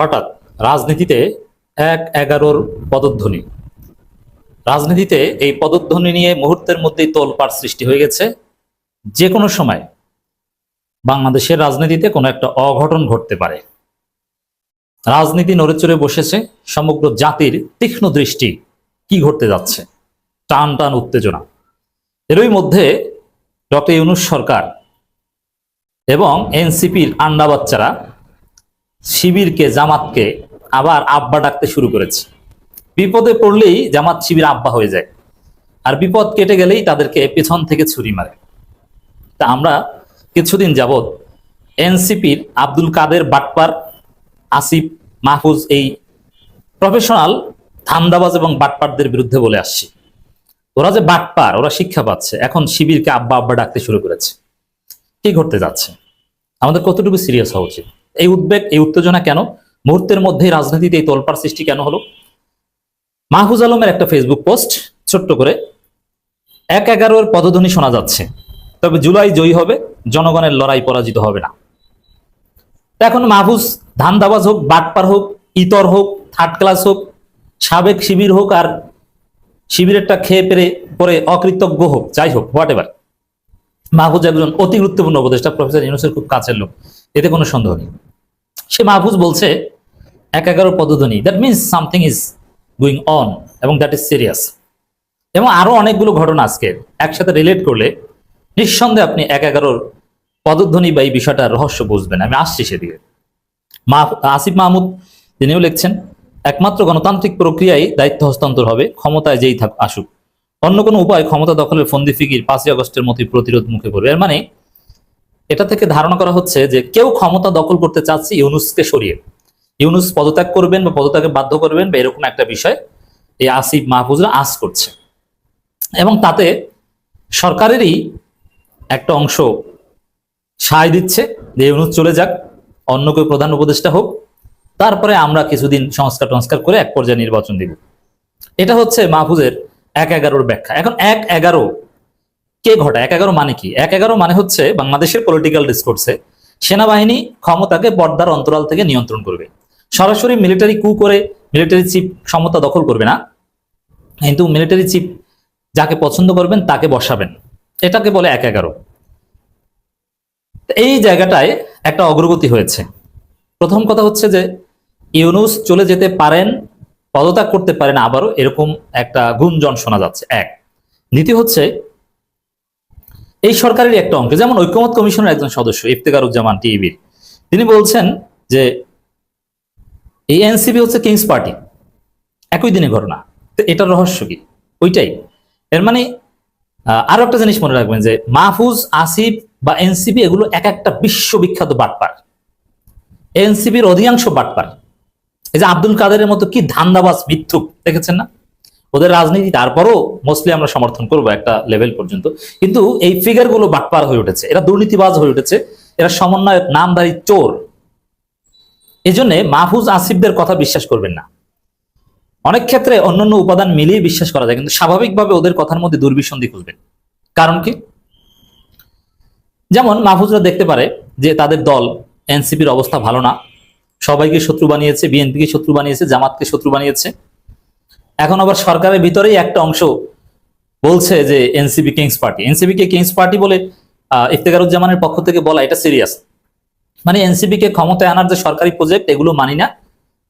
হঠাৎ রাজনীতিতে এক এগারোর পদধ্বনি। রাজনীতিতে এই পদধ্বনি নিয়ে মুহূর্তের মধ্যেই তোলপাড় সৃষ্টি হয়ে গেছে। যে কোনো সময় বাংলাদেশের রাজনীতিতে কোনো একটা অঘটন ঘটতে পারে। রাজনীতি নড়েচড়ে বসেছে, সমগ্র জাতির তীক্ষ্ণ দৃষ্টি কি ঘটতে যাচ্ছে? টান টান উত্তেজনা। এরই মধ্যে ডক্টর ইউনুস সরকার এবং এনসিপির আন্ডা বাচ্চারা শিবিরকে, জামাতকে আবার আব্বা ডাকতে শুরু করেছে। বিপদে পড়লেই জামাত শিবির আব্বা হয়ে যায়। আর বিপদ কেটে গেলেই তাদেরকে পেছন থেকে ছুরি মারে। তা আমরা কিছুদিন যাবৎ এনসিপির আব্দুল কাদের বাটপার, আসিফ মাহফুজ এই প্রফেশনাল ধান্দাবাজ এবং বাটপারদের বিরুদ্ধে বলে আসছি। ওরা যে বাটপার, ওরা শিক্ষা পাচ্ছে। এখন শিবিরকে আব্বা আব্বা ডাকতে শুরু করেছে। কি ঘটতে যাচ্ছে? আমাদের কতটুকু সিরিয়াস হওয়া উচিত? এই উদ্বেগ, এই উত্তেজনা কেন? মুহূর্তের মধ্যেই রাজনীতিতে এই তোলপাড় সৃষ্টি কেন হলো? মাহফুজ আলমের একটা ফেসবুক পোস্ট ছোট্ট করে, এক এগারোর পদধ্বনি শোনা যাচ্ছে, তবে জুলাই জয়ী হবে, জনগণের লড়াই পরাজিত হবে না। এখন মাহফুজ ধান্দাবাজ হোক, বাটপার হোক, ইতর হোক থার্ড ক্লাস হোক, সাবেক শিবির হোক আর শিবিরেরটা খেয়ে পেরে পরে অকৃতজ্ঞ হোক, যাই হোক হোয়াট এভার মাহফুজ একজন অতি গুরুত্বপূর্ণ উপদেষ্টা, প্রফেসর ইউনুসের খুব কাছের লোক। এতে কোনো সন্দেহ নেই। সে মাহফুজ বলছে, এক এগারো পদধ্বনি that means something is going on এবং দ্যাট ইজ সিরিয়াস এবং আরও অনেকগুলো ঘটনা আজকে একসাথে রিলেট করলে নিঃসন্দেহে আপনি এক এগারোর পদধ্বনি বা এই বিষয়টা রহস্য বুঝবেন। আমি আসছি সেদিকে। মা আসিফ মাহমুদ, তিনিও লিখছেন, একমাত্র গণতান্ত্রিক প্রক্রিয়ায় দায়িত্ব হস্তান্তর হবে, ক্ষমতায় যেই থাক, আসুক। অন্য কোনো উপায় ক্ষমতা দখলের ফন্দি ফিকির পাঁচই আগস্টের মতোই প্রতিরোধ মুখে পড়বে। এর মানে এটা থেকে ধারণা করা হচ্ছে যে কেউ ক্ষমতা দখল করতে চাচ্ছে ইউনুসকে সরিয়ে। ইউনুস পদত্যাগ করবেন বা পদত্যাগে বাধ্য করবেন বা এরকম একটা বিষয় এই আসিফ মাহফুজরা আস করছে। এবং তাতে সরকারেরই একটা অংশ সায় দিচ্ছে যে ইউনুস চলে যাক, অন্য কেউ প্রধান উপদেষ্টা হোক। তারপরে আমরা কিছুদিন সংস্কার টংস্কার করে এক পর্যায়ে নির্বাচন দিব। এটা হচ্ছে মাহফুজের এক এগারোর ব্যাখ্যা। এখন এক এগারো কে ঘটায়? এক এগারো মানে কি? এক এগারো মানে হচ্ছে বাংলাদেশের পলিটিক্যাল ডিসকোর্সে সেনাবাহিনী ক্ষমতাকে পর্দার অন্তরাল থেকে নিয়ন্ত্রণ করবে। সরাসরি মিলিটারি কু করে মিলিটারি চিফ ক্ষমতা দখল করবে না। কিন্তু মিলিটারি চিফ যাকে পছন্দ করবেন তাকে বসাবেন। এটাকে বলে এক এগারো। এই জায়গাটায় একটা অগ্রগতি হয়েছে। প্রথম কথা হচ্ছে যে ইউনুস চলে যেতে পারেন, পদত্যাগ করতে পারেন, আবারও এরকম একটা গুঞ্জন শোনা যাচ্ছে। এক। দ্বিতীয় হচ্ছে এই সরকারের একটা অংশ। যেমন ঐক্যমত কমিশনের একজন সদস্য ইফতেকারুজ্জামান টিভির তিনি বলছেন যে, এই এনসিপি হচ্ছে কিংস পার্টি। একই দিনে ঘটনা। এটার রহস্য কি? ওইটাই। এর মানে আরও একটা জিনিস মনে রাখবেন যে, মাহফুজ, আসিফ বা এনসিপি এগুলো এক একটা বিশ্ববিখ্যাত বাটপার। এনসিপির অধিকাংশ বাটপার। এই যে আব্দুল কাদেরের মতো কি ধান্দাবাজ, মিথ্যুক, দেখেছেন না? ওদের রাজনীতি, তারপরও মোস্টলি আমরা সমর্থন করব একটা লেভেল পর্যন্ত। কিন্তু এই ফিগারগুলো বাটপার হয়ে উঠেছে। এরা দুর্নীতিবাজ হয়ে উঠেছে। এরা সমন্বয়ক নামধারী চোর। এই জন্য মাহফুজ আসিফদের কথা বিশ্বাস করবেন না। অনেক ক্ষেত্রে অন্যান্য উপাদান মিলিয়ে বিশ্বাস করা যায়, কিন্তু স্বাভাবিকভাবে ওদের কথার মধ্যে দুর্বিসন্ধি খুঁজবেন। কারণ কি? যেমন মাহফুজরা দেখতে পারে যে তাদের দল এনসিপির অবস্থা ভালো না। সবাইকে শত্রু বানিয়েছে, বিএনপিকে শত্রু বানিয়েছে, জামাতকে শত্রু বানিয়েছে। এখন আবার সরকারের ভিতরেই একটা অংশ বলছে যে এনসিপি কিংস পার্টি। এনসিপি কে কিংস পার্টি বলে আহ, ইফতেখারুজ্জামানের পক্ষ থেকে বলা এটা সিরিয়াস। মানে এনসিপি কে ক্ষমতায় আনার যে সরকারি প্রজেক্ট এগুলো মানি না।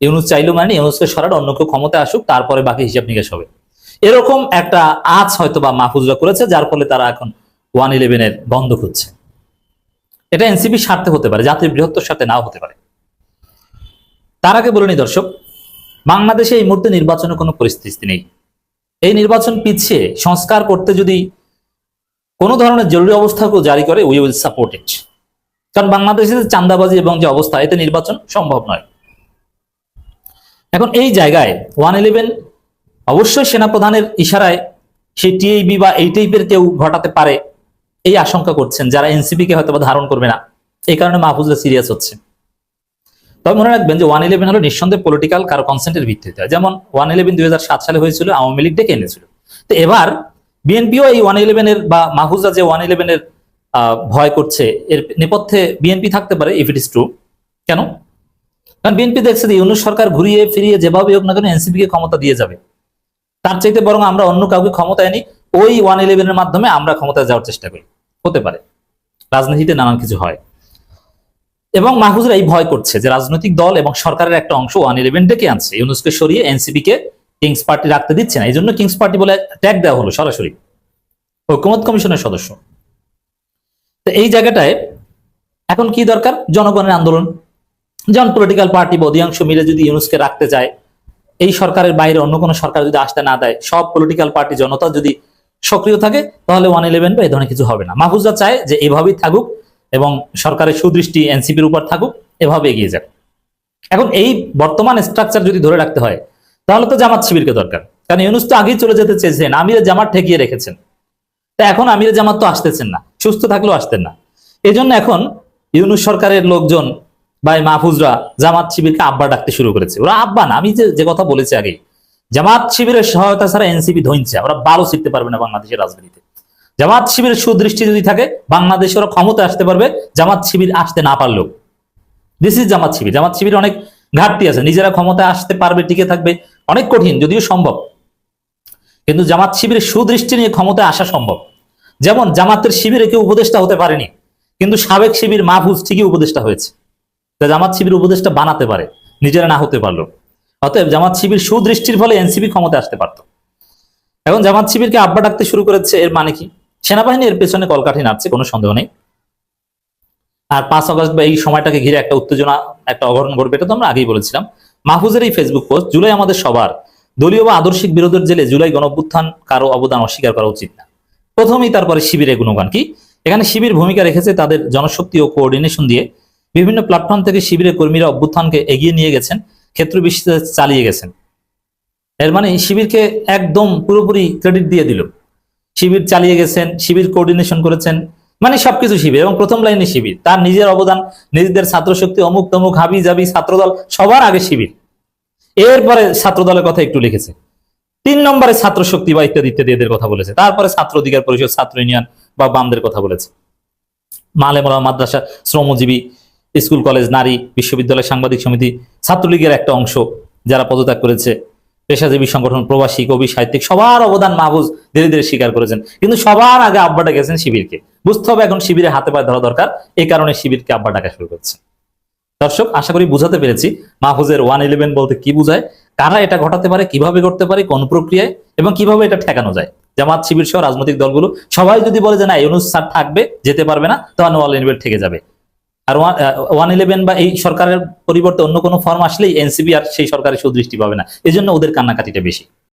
ইউনুস চাইলেও মানি ইউনুসকে সরার অন্য কেউ ক্ষমতায় আসুক তারপরে বাকি হিসাব নিকাশ হবে। এরকম একটা আজ হয়তো বা মাহফুজরা করেছে যার ফলে তারা এখন ওয়ান ইলেভেনের বন্ধ খুঁজছে। এটা এনসিপি স্বার্থে হতে পারে জাতির বৃহত্তর সাথে নাও হতে পারে। তার আগে বলে নি দর্শক বাংলাদেশে এই মুহূর্তে নির্বাচনের কোনো পরিস্থিতি নেই। এই নির্বাচন পিছিয়ে সংস্কার করতে যদি কোনো ধরনের জরুরি অবস্থাকেও জারি করে উই উইল সাপোর্ট ইট কারণ বাংলাদেশে চান্দাবাজি এবং যে অবস্থা, এতে নির্বাচন সম্ভব নয়। এখন এই জায়গায় ওয়ান ইলেভেন অবশ্যই সেনাপ্রধানের ইশারায় সেই টিএবি বা এই টাইপের কেউ ঘটাতে পারে, এই আশঙ্কা করছেন, যারা এনসিপি কে হয়তো ধারণ করবে না। এই কারণে মাহফুজরা সিরিয়াস হচ্ছে। তবে মনে রাখবেন যে ওয়ান ইলেভেন হলো নিঃসন্দেহে পলিটিক্যাল কারও কনসেন্টের ভিত্তিতে। যেমন ওয়ান ইলেভেন দুই হাজার সাত সালে হয়েছিল, আওয়ামী লীগ ডেকে এনেছিল। তো এবার বিএনপিও এই ওয়ান ইলেভেনের বা মাহফুজরা যে ওয়ান ইলেভেনের ভয় করছে, এর নেপথ্যে বিএনপি থাকতে পারে ইফ ইট ইস ট্রু কেন? কারণ বিএনপি দেখছে যে ইউনুস সরকার ঘুরিয়ে ফিরিয়ে যেভাবে হোক না কেন এনসিপি কে ক্ষমতা দিয়ে যাবে। তার চাইতে বরং আমরা অন্য কাউকে ক্ষমতায় নিই ওই ওয়ান ইলেভেনের মাধ্যমে আমরা ক্ষমতায় যাওয়ার চেষ্টা করি। হতে পারে। রাজনীতিতে নানান কিছু হয়। এবং মাহফুজরা এই ভয় করছে যে রাজনৈতিক দল এবং সরকারের একটা অংশ ওয়ান ইলেভেন ডেকে আনছে, ইউনুসকে সরিয়ে এনসিপি কে কিংস পার্টি রাখতে দিচ্ছে না। এই জন্য কিংস পার্টি বলে ট্যাগ দেওয়া হলো সরাসরি। ঐক্যমত কমিশনের সদস্য। তো এই জায়গাটায় এখন কি দরকার? জনগণের আন্দোলন। যেমন পলিটিক্যাল পার্টি বা অধিকাংশ মিলে যদি ইউনুসকে রাখতে চায়, এই সরকারের বাইরে অন্য কোনো সরকার যদি আসতে না দেয়, সব পলিটিক্যাল পার্টি জনতা যদি সক্রিয় থাকে, তাহলে ওয়ান ইলেভেন বা এই ধরনের কিছু হবে না। মাহফুজরা চায় যে এভাবেই থাকুক এবং সরকারের সুদৃষ্টি এনসিপির উপর থাকুক, এভাবে এগিয়ে যাক। এখন এই বর্তমান স্ট্রাকচার যদি ধরে রাখতে হয়, তাহলে তো জামাত শিবিরকে দরকার। কারণ ইউনুস তো আগেই চলে যেতে চেয়েছেন, আমির জামাত ঠেকিয়ে রেখেছেন। তা এখন আমির জামাত তো আসতেছেন না, সুস্থ থাকলেও আসতেন না। এই এখন ইউনুস সরকারের লোকজন বা মাহফুজরা জামাত শিবিরকে আব্বা ডাকতে শুরু করেছে। ওরা আব্বা না, আমি যে যে কথা বলেছি আগে জামাত শিবিরের সহায়তা ছাড়া এনসিপি ধইছে ওরা বারো শিখতে পারবে না বাংলাদেশের রাজনীতিতে। জামাত শিবিরের সুদৃষ্টি যদি থাকে বাংলাদেশে ওরা ক্ষমতা আসতে পারবে, জামাত শিবির আসতে না পারলেও। This is Jamaat Shibir. জামাত শিবির অনেক ঘাটতি আছে। নিজেরা ক্ষমতা আসতে পারবে, টিকে থাকবে, অনেক কঠিন, যদিও সম্ভব। কিন্তু জামাত শিবিরের সুদৃষ্টি নিয়ে ক্ষমতা আসা সম্ভব। যেমন জামাতের শিবিরে কেউ উপদেষ্টা হতে পারেনি, কিন্তু সাবেক শিবির মাহফুজ ঠিকই উপদেষ্টা হয়েছে। জামাত শিবির উপদেষ্টা বানাতে পারে, নিজেরা না হতে পারল অতএব জামাত শিবির সুদৃষ্টির ফলে এনসিপি ক্ষমতা আসতে পারত। এখন জামাত শিবিরকে আব্বা ডাকতে শুরু করেছে, এর মানে কি? সেনাবাহিনী এর পেছনে কলকাঠি নাড়ছে, কোনো সন্দেহ নেই। আর পাঁচ আগস্ট বা এই সময়টাকে ঘিরে একটা উত্তেজনা, একটা অঘটন ঘটবে, এটা তো আমরা আগেই বলেছিলাম। মাহফুজের এই ফেসবুক পোস্ট জুলাই আমাদের সবার। দলীয় বা আদর্শিক বিরোধের জেলে জুলাই গণঅভ্যুত্থান কারও অবদান অস্বীকার করা উচিত না। প্রথমেই তারপরে শিবিরের গুণগান কি? এখানে শিবির ভূমিকা রেখেছে তাদের জনশক্তি ও কোঅর্ডিনেশন দিয়ে। বিভিন্ন প্ল্যাটফর্ম থেকে শিবিরের কর্মীরা অভ্যুত্থানকে এগিয়ে নিয়ে গেছেন, ক্ষেত্র বিশেষে চালিয়ে গেছেন। এর মানে শিবিরকে একদম পুরোপুরি ক্রেডিট দিয়ে দিল। শিবির চালিয়ে গেছেন, শিবির কোঅর্ডিনেশন করেছেন মানে সবকিছু শিবির এবং প্রথম লাইনে শিবির। তার নিজের অবদান, নিজেদের ছাত্র শক্তি অমুক তমুক, হাবি জাবি, ছাত্রদল, সবার আগে শিবির। এরপরে ছাত্র দলের কথা একটু লিখেছে। তিন নম্বরে ছাত্র শক্তি বা ইত্যাদি ইত্যাদি এদের কথা বলেছে। তারপরে ছাত্র অধিকার পরিষদ, ছাত্র ইউনিয়ন বা বামদের কথা বলেছে। মালে মালেমলা মাদ্রাসা, শ্রমজীবী, স্কুল কলেজ, নারী বিশ্ববিদ্যালয় সাংবাদিক সমিতি, ছাত্রলীগের একটা অংশ যারা পদত্যাগ করেছে। পেশাজীবী সংগঠন, প্রবাসী, কবি, সাহিত্যিক, সবার অবদান মাহবুজ ধীরে ধীরে স্বীকার করেছেন। কিন্তু সবার আগে আব্বা গেছেন শিবিরকে। বুঝতে হবে এখন শিবিরে হাতে পায়ে ধরা দরকার এই কারণে শিবিরকে আব্বা ডাকা শুরু করছে। দর্শক, আশা করি বুঝাতে পেরেছি মাহফুজের ওয়ান ইলেভেন বলতে কি বুঝায়, কারা এটা ঘটাতে পারে, কীভাবে করতে পারে, কোন প্রক্রিয়ায়, এবং কীভাবে এটা ঠেকানো যায়। জামাত, শিবির সহ রাজনৈতিক দলগুলো সবাই যদি বলে যে না, ইউনুস স্যার থাকবে, যেতে পারবে না তখন ওয়ান ইলেভেন থেকে যাবে। আর ওয়ান ইলেভেন বা এই সরকারের পরিবর্তে অন্য কোনো ফর্ম আসলেই এনসিবি আর সেই সরকারের সুদৃষ্টি পাবে না। এই জন্য ওদের কান্নাকাটিটা বেশি।